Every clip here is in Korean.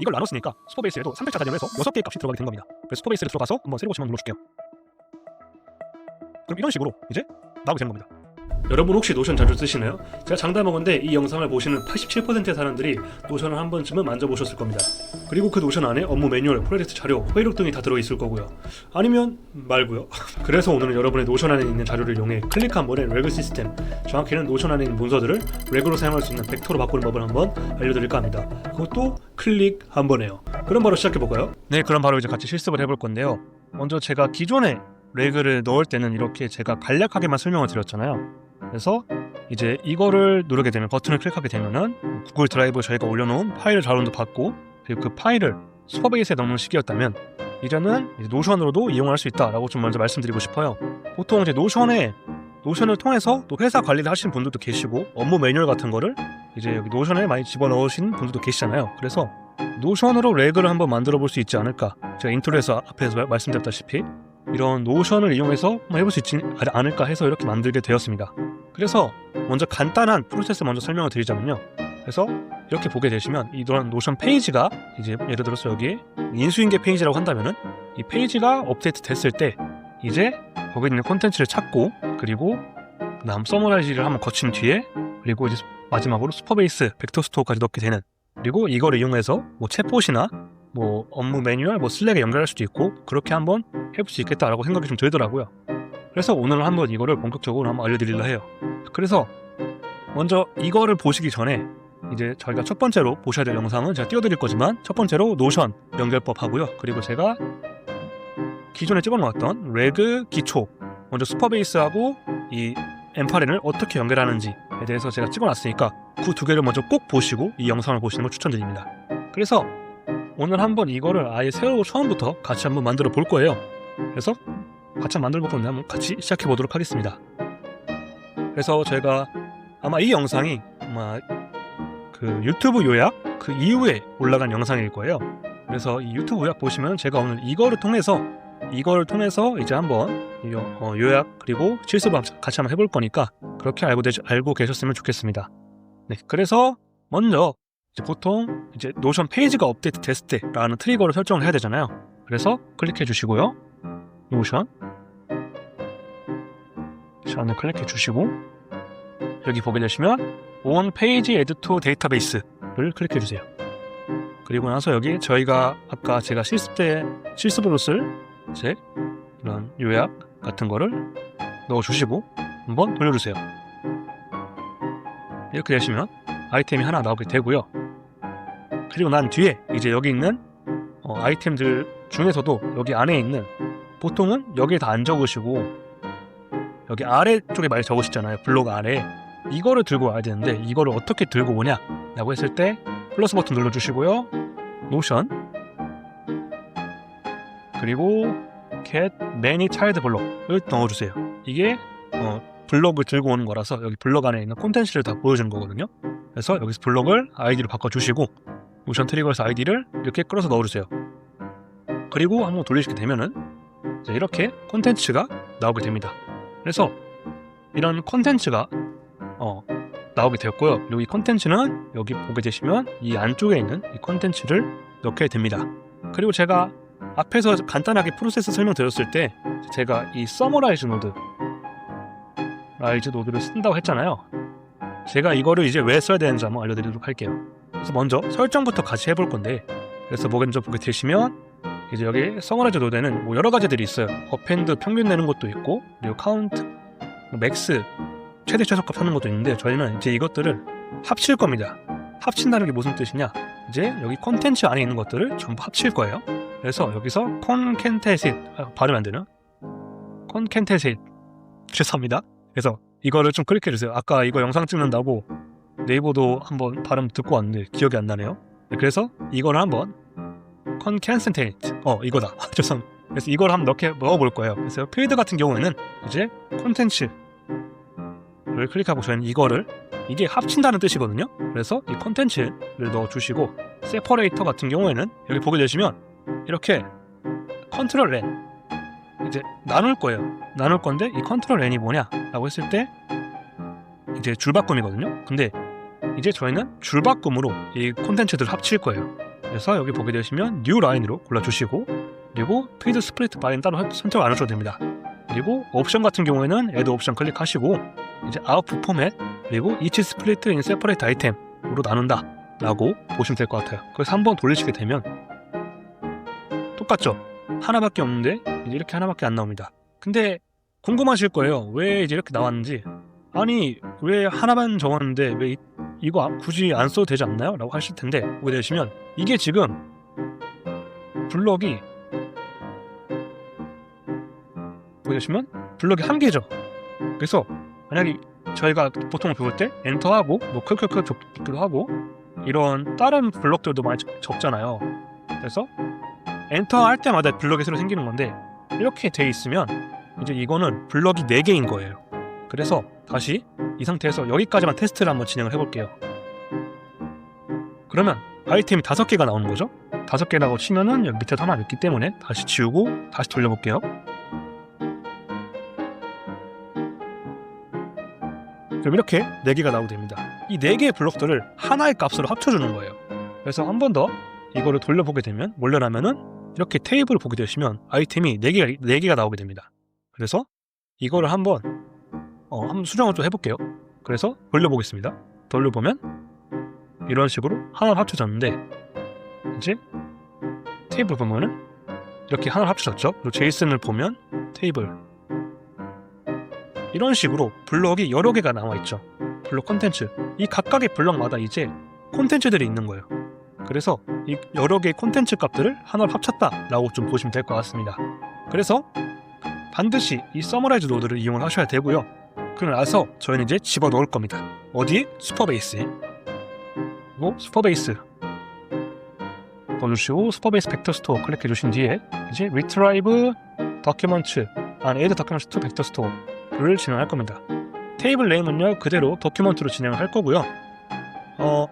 이걸 나눴으니까 슈퍼베이스에도 300자 단위로 해서 6개의 값이 들어가게 된 겁니다. 그래서 슈퍼베이스를 들어가서 한번 세리고 시만 눌러줄게요. 그럼 이런 식으로 이제 나오게 되는 겁니다. 여러분 혹시 노션 자주 쓰시나요? 제가 장담하건대 이 영상을 보시는 87%의 사람들이 노션을 한 번쯤은 만져보셨을 겁니다. 그리고 그 노션 안에 업무 매뉴얼, 프로젝트 자료, 회의록 등이 다 들어있을 거고요. 아니면 말고요. 그래서 오늘은 여러분의 노션 안에 있는 자료를 이용해 클릭 한 번에 레그 시스템, 정확히는 노션 안에 있는 문서들을 레그로 사용할 수 있는 벡터로 바꾸는 법을 한번 알려드릴까 합니다. 그것도 클릭 한 번에요. 그럼 바로 시작해볼까요? 네, 그럼 바로 이제 같이 실습을 해볼 건데요. 먼저 제가 기존에 레그를 넣을 때는 이렇게 제가 간략하게만 설명을 드렸잖아요. 그래서 이제 이거를 누르게 되면 버튼을 클릭하게 되면은 구글 드라이브 저희가 올려놓은 파일을 다운로드 받고 그리고 그 파일을 슈퍼베이스에 넣는 시기였다면 이제는 이제 노션으로도 이용할 수 있다라고 좀 먼저 말씀드리고 싶어요. 보통 이제 노션에 노션을 통해서 또 회사 관리를 하시는 분들도 계시고 업무 매뉴얼 같은 거를 이제 여기 노션에 많이 집어넣으신 분들도 계시잖아요. 그래서 노션으로 레그를 한번 만들어 볼 수 있지 않을까? 제가 인트로에서 앞에서 말- 말씀드렸다시피 이런 노션을 이용해서 한번 해볼 수 있지 않을까 해서 이렇게 만들게 되었습니다. 그래서 먼저 간단한 프로세스 먼저 설명을 드리자면요. 그래서 이렇게 보게 되시면 이런 노션 페이지가 이제 예를 들어서 여기 인수인계 페이지라고 한다면은 이 페이지가 업데이트 됐을 때 이제 거기 있는 콘텐츠를 찾고 그리고 그다음 서머라이즈를 한번 거친 뒤에 그리고 이제 마지막으로 슈퍼베이스 벡터 스토어까지 넣게 되는 그리고 이거를 이용해서 뭐 챗봇이나 뭐 업무 매뉴얼 뭐 슬랙에 연결할 수도 있고 그렇게 한번 해볼 수 있겠다라고 생각이 좀 들더라고요. 그래서 오늘 한번 이거를 본격적으로 한번 알려드리려 해요. 그래서 먼저 이거를 보시기 전에 이제 저희가 첫 번째로 보셔야 될 영상은 제가 띄워드릴 거지만 첫 번째로 노션 연결법 하고요. 그리고 제가 기존에 찍어놓았던 레그 기초 먼저 슈퍼베이스하고 이 M8N을 어떻게 연결하는지에 대해서 제가 찍어놨으니까 그 두 개를 먼저 꼭 보시고 이 영상을 보시는 걸 추천드립니다. 그래서 오늘 한번 이거를 아예 새로 처음부터 같이 한번 만들어 볼 거예요. 그래서 같이 볼 건데 한번 같이 시작해 보도록 하겠습니다. 그래서 제가 아마 이 영상이 아마 그 유튜브 요약 그 이후에 올라간 영상일 거예요. 그래서 이 유튜브 요약 보시면 제가 오늘 이거를 통해서 이거를 통해서 이제 한번 어, 요약 그리고 실습 같이 한번 해볼 거니까 그렇게 알고 되, 알고 계셨으면 좋겠습니다. 네, 그래서 먼저 보통 이제 노션 페이지가 업데이트 됐을 때라는 트리거를 설정을 해야 되잖아요. 그래서 클릭해 주시고요. 노션 션을 클릭해 주시고 여기 보게 되시면 on page add to database를 클릭해 주세요. 그리고 나서 여기 저희가 아까 제가 실습 때 실습으로 쓸 이제 이런 요약 같은 거를 넣어 주시고 한번 돌려주세요. 이렇게 되시면 아이템이 하나 나오게 되고요. 그리고 난 뒤에 이제 여기 있는 어, 아이템들 중에서도 여기 안에 있는 보통은 여기에 다 안 적으시고 여기 아래 쪽에 많이 적으시잖아요. 블록 아래 이거를 들고 와야 되는데 이거를 어떻게 들고 오냐 라고 했을 때 플러스 버튼 눌러주시고요. 노션 그리고 get many child 블록을 넣어주세요. 이게 어, 블록을 들고 오는 거라서 여기 블록 안에 있는 콘텐츠를 다 보여주는 거거든요. 그래서 여기서 블록을 아이디로 바꿔주시고 모션 트리거에서 아이디를 이렇게 끌어서 넣어주세요. 그리고 한번 돌리시게 되면은 이렇게 콘텐츠가 나오게 됩니다. 그래서 이런 콘텐츠가 어, 나오게 되었고요. 그리고 이 콘텐츠는 여기 보게 되시면 이 안쪽에 있는 이 콘텐츠를 넣게 됩니다. 그리고 제가 앞에서 간단하게 프로세스 설명드렸을 때 제가 이 서머라이즈 노드 라이즈 노드를 쓴다고 했잖아요. 제가 이거를 이제 왜 써야 되는지 한번 알려드리도록 할게요. 그래서 먼저 설정부터 같이 해볼 건데 그래서 먼저 보게 되시면 이제 여기 서머라이즈 노드에는 뭐 여러 가지들이 있어요. 어펜드 평균 내는 것도 있고 그리고 카운트, 뭐 맥스 최대 최소값 하는 것도 있는데 저희는 이제 이것들을 합칠 겁니다. 합친다는 게 무슨 뜻이냐? 이제 여기 콘텐츠 안에 있는 것들을 전부 합칠 거예요. 그래서 여기서 콘켄테sit 아, 발음 안 되나? 콘켄테sit 죄송합니다. 그래서 이거를 좀 클릭해 주세요. 아까 이거 영상 찍는다고 네이버도 한번 발음 듣고 왔는데 기억이 안 나네요. 네, 그래서 이걸 한번 concatenate 어 이거다 죄송. 그래서 이걸 한번 넣게 넣어볼 거예요. 그래서 필드 같은 경우에는 이제 콘텐츠를 클릭하고 저희는 이거를 이게 합친다는 뜻이거든요. 그래서 이 콘텐츠를 넣어주시고 세퍼레이터 같은 경우에는 여기 보게 되시면 이렇게 컨트롤 N 이제 나눌 거예요. 나눌 건데 이 컨트롤 N이 뭐냐라고 했을 때 이제 줄바꿈이거든요. 근데 이제 저희는 줄바꿈으로 이 콘텐츠들을 합칠 거예요. 그래서 여기 보게 되시면 뉴 라인으로 골라주시고 그리고 피드 스플리트 바인 따로 선- 선택 안 하셔도 됩니다. 그리고 옵션 같은 경우에는 애드 옵션 클릭하시고 이제 아웃풋 포맷 그리고 이치 스플리트 인 세퍼레이트 아이템으로 나눈다 라고 보시면 될 것 같아요. 그래서 한번 돌리시게 되면 똑같죠? 하나밖에 없는데 이제 이렇게 하나밖에 안 나옵니다. 근데 궁금하실 거예요. 왜 이제 이렇게 나왔는지. 아니 왜 하나만 적었는데 왜 이, 이거 아- 굳이 안 써도 되지 않나요? 라고 하실 텐데 보게 되시면 이게 지금 블럭이 보게 되시면 블럭이 한 개죠. 그래서 만약에 저희가 보통 배울 때 엔터하고 뭐 클클클 적기도 하고 이런 다른 블럭들도 많이 적- 적잖아요. 그래서 엔터 할 때마다 블럭이 새로 생기는 건데 이렇게 돼 있으면 이제 이거는 블럭이 4개인 거예요. 그래서 다시 이 상태에서 여기까지만 테스트를 한번 진행을 해볼게요. 그러면 아이템이 5개가 나오는 거죠. 5개라고 치면은 여기 밑에도 하나 있기 때문에 다시 지우고 다시 돌려볼게요. 그럼 이렇게 4개가 나오게 됩니다. 이 4개의 블록들을 하나의 값으로 합쳐주는 거예요. 그래서 한 번 더 이거를 돌려보게 되면 몰려나면은 이렇게 테이블을 보게 되시면 아이템이 4개가, 4개가 나오게 됩니다. 그래서 이거를 한번 어, 한번 수정을 좀 해볼게요. 그래서 돌려보겠습니다. 돌려보면 이런 식으로 하나를 합쳐졌는데 이제 테이블 보면은 이렇게 하나를 합쳐졌죠. 그리고 제이슨을 보면 테이블 이런 식으로 블럭이 여러 개가 나와 있죠. 블럭 콘텐츠 이 각각의 블럭마다 이제 콘텐츠들이 있는 거예요. 그래서 이 여러 개의 콘텐츠 값들을 하나로 합쳤다라고 좀 보시면 될 것 같습니다. 그래서 반드시 이 서머라이즈 노드를 이용을 하셔야 되고요. 그러고 나서 저희는 이제 집어 넣을 겁니다. 어디? 슈퍼베이스에. 그리고 슈퍼베이스 넣어주시고 슈퍼베이스 벡터 스토어 클릭해 주신 뒤에 이제 retrieve document and add document to vector store를 진행할 겁니다. 테이블 네임은요 그대로 도큐먼트로 진행을 할 거고요. 어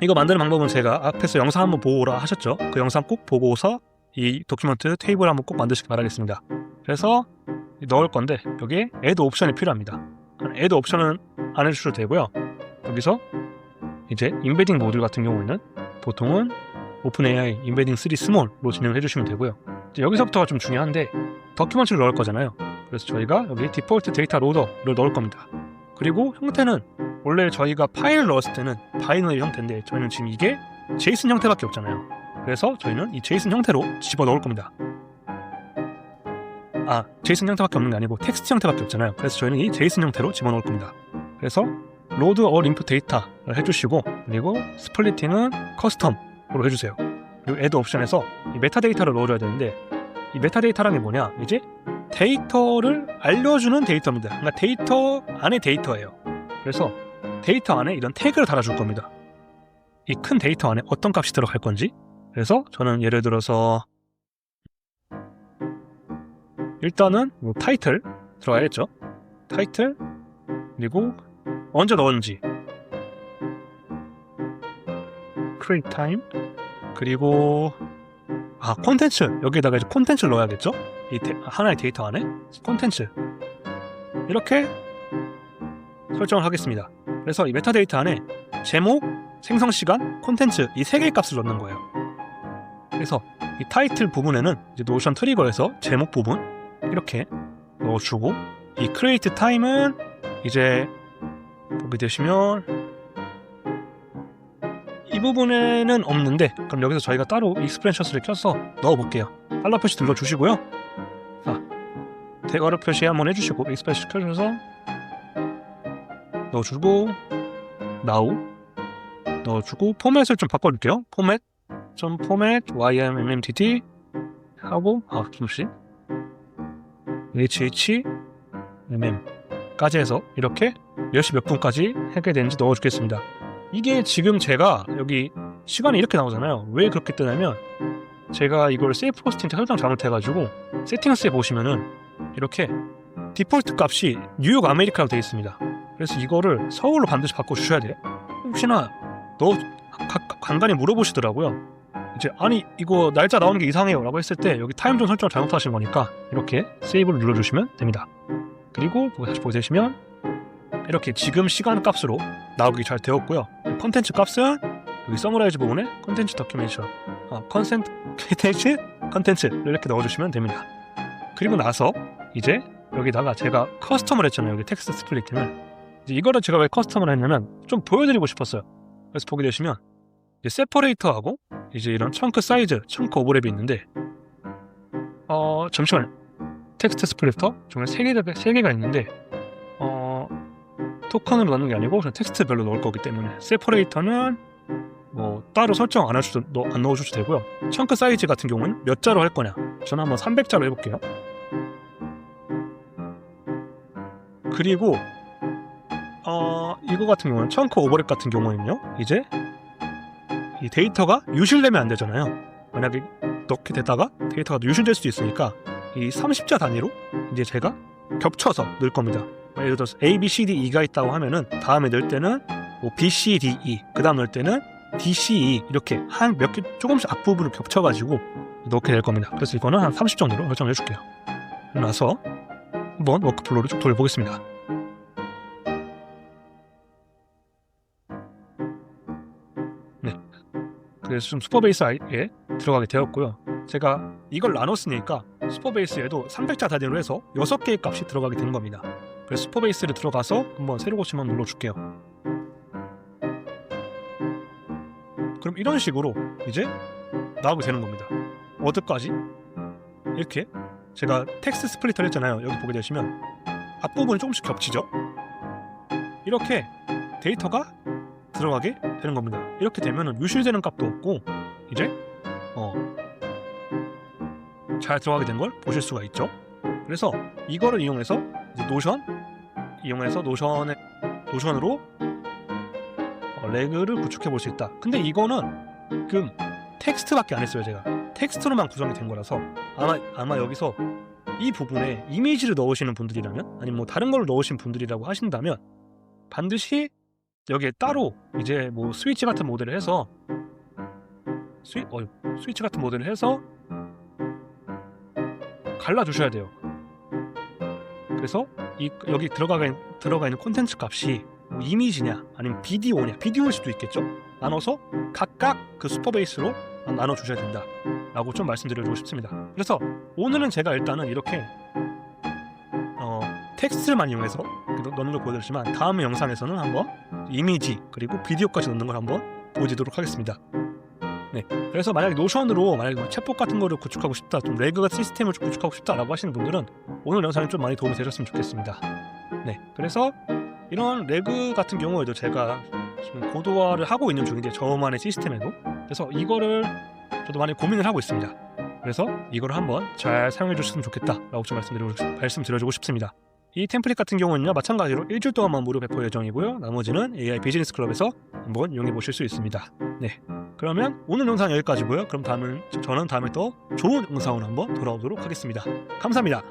이거 만드는 방법은 제가 앞에서 영상 한번 보고 오라 하셨죠? 그 영상 꼭 보고서 이 도큐먼트 테이블 한번 꼭 만드시기 바라겠습니다. 그래서 넣을 건데 여기에 add 옵션이 필요합니다. add 옵션은 안 해주셔도 되고요. 여기서 이제 인베딩 모듈 같은 경우에는 보통은 오픈AI 인베딩 3 스몰로 진행해 주시면 되고요. 여기서부터가 좀 중요한데 도큐먼트를 넣을 거잖아요. 그래서 저희가 여기 디폴트 데이터 로더를 넣을 겁니다. 그리고 형태는 원래 저희가 파일을 넣었을 때는 바이너리 형태인데 저희는 지금 이게 제이슨 형태밖에 없잖아요. 그래서 저희는 이 제이슨 형태로 집어 넣을 겁니다. 아, 제이슨 형태밖에 없는 게 아니고 텍스트 형태밖에 없잖아요. 그래서 저희는 이 제이슨 형태로 집어 넣을 겁니다. 그래서 로드 or input 데이터를 해주시고 그리고 스플리팅은 커스텀으로 해주세요. 그리고 add 옵션에서 이 메타데이터를 넣어줘야 되는데 이 메타데이터라는 게 뭐냐? 이제 데이터를 알려주는 데이터입니다. 그러니까 데이터 안에 데이터예요. 그래서 데이터 안에 이런 태그를 달아줄 겁니다. 이 큰 데이터 안에 어떤 값이 들어갈 건지. 그래서 저는 예를 들어서 일단은 뭐 타이틀 들어가야겠죠. 타이틀 그리고 언제 넣었는지. Time. 그리고 아 콘텐츠. 여기에다가 이제 콘텐츠를 넣어야겠죠? 이 데- 하나의 데이터 안에 콘텐츠. 이렇게 설정을 하겠습니다. 그래서 이 메타데이터 안에 제목 생성 시간 콘텐츠 이 세 개의 값을 넣는 거예요. 그래서 이 타이틀 부분에는 이제 노션 트리거에서 제목 부분 이렇게 넣어주고 이 create time은 이제 보게 되시면 이 부분에는 없는데 그럼 여기서 저희가 따로 익스프레션스를 켜서 넣어볼게요. 달러 표시 눌러주시고요. 자 대괄호 표시 한번 해주시고 익스프레션 켜주셔서 넣어주고 now 넣어주고 포맷을 좀 바꿔줄게요. 포맷 좀 포맷 ymmtt 하고 아 잠시 hh mm 까지 해서 이렇게 몇 시 몇 분까지 하게 되는지 넣어주겠습니다. 이게 지금 제가 여기 시간이 이렇게 나오잖아요. 왜 그렇게 뜨냐면 제가 이걸 세이프 호스팅 설정 잘못해가지고 세팅스에 보시면은 이렇게 디폴트 값이 뉴욕 아메리카로 되어 있습니다. 그래서 이거를 서울로 반드시 바꿔주셔야 돼요. 혹시나 너 가- 간간히 물어보시더라고요. 이제 아니 이거 날짜 나오는 게 이상해요 라고 했을 때 여기 타임존 설정을 잘못하신 거니까 이렇게 세이브를 눌러주시면 됩니다. 그리고 다시 보시면 이렇게 지금 시간 값으로 나오기 잘 되었고요. 컨텐츠 값은 여기 서머라이즈 부분에 컨텐츠 더큐멘션, 어, 컨센트 컨텐츠 컨텐츠를 이렇게 넣어주시면 됩니다. 그리고 나서 이제 여기다가 제가 커스텀을 했잖아요. 여기 텍스트 스플릿팅을 이제 이거를 제가 왜 커스텀을 했냐면 좀 보여드리고 싶었어요. 그래서 보게 되시면 이제 세퍼레이터하고 이제 이런 청크 사이즈, 청크 오버랩이 있는데 어 잠시만요. 텍스트 스플리터 중에 세 개가 세 개가 있는데 어 토큰으로 넣는 게 아니고 그냥 텍스트별로 넣을 거기 때문에 세퍼레이터는 뭐 따로 설정 안 하셔도 넣- 안 넣어주셔도 되고요. 청크 사이즈 같은 경우는 몇 자로 할 거냐? 저는 한번 300자로 해볼게요. 그리고 어 이거 같은 경우는 청크 오버랩 같은 경우는요 이제 이 데이터가 유실되면 안 되잖아요. 만약에 넣게 되다가 데이터가 유실될 수도 있으니까 이 30자 단위로 이제 제가 겹쳐서 넣을 겁니다. 예를 들어서 A, B, C, D, E가 있다고 하면은 다음에 넣을 때는 뭐 B, C, D, E 그 다음 넣을 때는 D, C, E 이렇게 한 몇 개 조금씩 앞부분을 겹쳐가지고 넣게 될 겁니다. 그래서 이거는 한 30 정도로 설정해 줄게요. 나서 한번 워크플로우를 쭉 돌려보겠습니다. 그래서 좀 슈퍼베이스에 들어가게 되었고요. 제가 이걸 나눴으니까 슈퍼베이스에도 300자 단위로 해서 6개의 값이 들어가게 된 겁니다. 그래서 슈퍼베이스를 들어가서 한번 새로 고치만 눌러줄게요. 그럼 이런 식으로 이제 나오게 되는 겁니다. 어디까지? 이렇게 제가 텍스트 스플리터를 했잖아요. 여기 보게 되시면 앞부분이 조금씩 겹치죠. 이렇게 데이터가 들어가게 되는 겁니다. 이렇게 되면 유실되는 값도 없고 이제 어, 잘 들어가게 된 걸 보실 수가 있죠. 그래서 이거를 이용해서 이제 노션 이용해서 노션의 노션으로 어, 레그를 구축해 볼 수 있다. 근데 이거는 그 텍스트밖에 안 했어요. 제가 텍스트로만 구성이 된 거라서 아마 아마 여기서 이 부분에 이미지를 넣으시는 분들이라면 아니면 뭐 다른 걸 넣으신 분들이라고 하신다면 반드시 여기에 따로 이제 뭐 스위치 같은 모델을 해서 스위 어, 스위치 같은 모델을 해서 갈라 주셔야 돼요. 그래서 이 여기 들어가 들어가 있는 콘텐츠 값이 뭐 이미지냐 아니면 비디오냐 비디오일 수도 있겠죠. 나눠서 각각 그 슈퍼베이스로 나눠 주셔야 된다. 라고 좀 말씀드리고 싶습니다. 그래서 오늘은 제가 일단은 이렇게 어, 텍스트만 이용해서 넣는 걸 보여드리지만 다음 영상에서는 한번 이미지 그리고 비디오까지 넣는 걸 한번 보여드리도록 하겠습니다. 네, 그래서 만약에 노션으로 만약에 뭐 챗봇 같은 거를 구축하고 싶다, 좀 레그 시스템을 좀 구축하고 싶다라고 하시는 분들은 오늘 영상이 좀 많이 도움이 되셨으면 좋겠습니다. 네, 그래서 이런 레그 같은 경우에도 제가 지금 고도화를 하고 있는 중인데 저만의 시스템에도 그래서 이거를 저도 많이 고민을 하고 있습니다. 그래서 이걸 한번 잘 사용해 주셨으면 좋겠다라고 좀 말씀드리고 말씀드려주고 싶습니다. 이 템플릿 같은 경우는요 마찬가지로 일주일 동안만 무료 배포 예정이고요. 나머지는 AI 비즈니스 클럽에서 한번 이용해 보실 수 있습니다. 네, 그러면 오늘 영상 여기까지고요. 그럼 다음은 저는 다음에 또 좋은 영상으로 한번 돌아오도록 하겠습니다. 감사합니다.